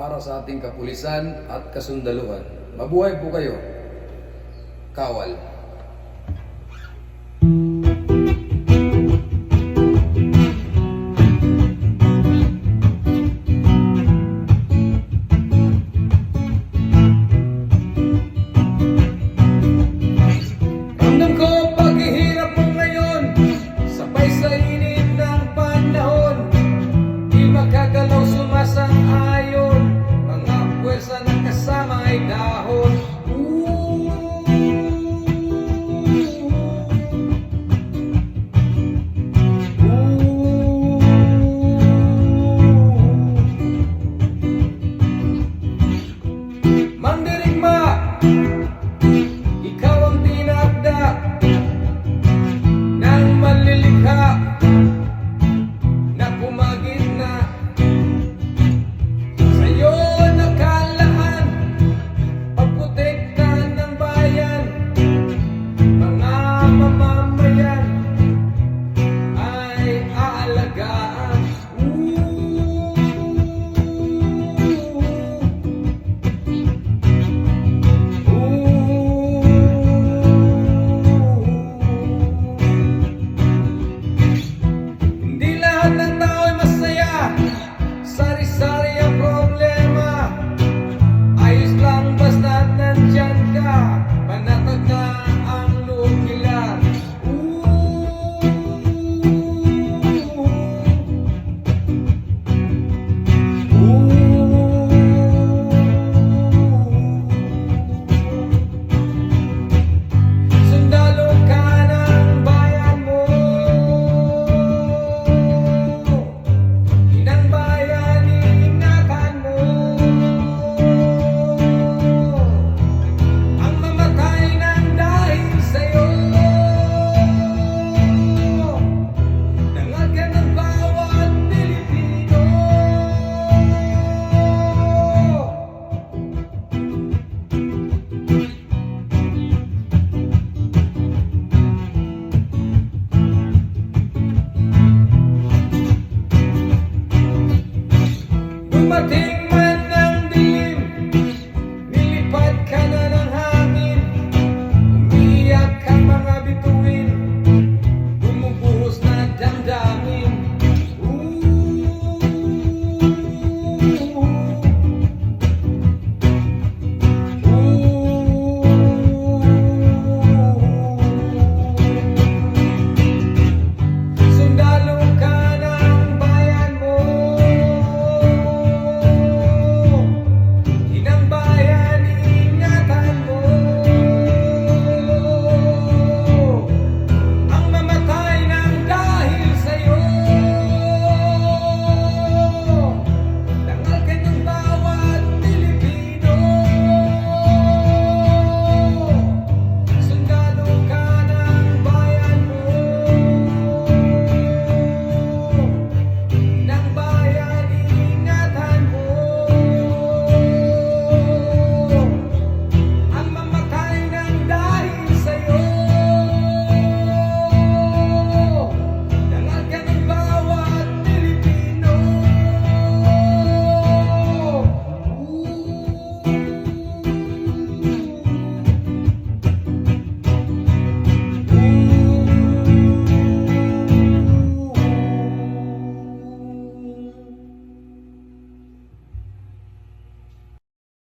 para sa ating kapulisan at kasundaluhan. Mabuhay po kayo. Kawal.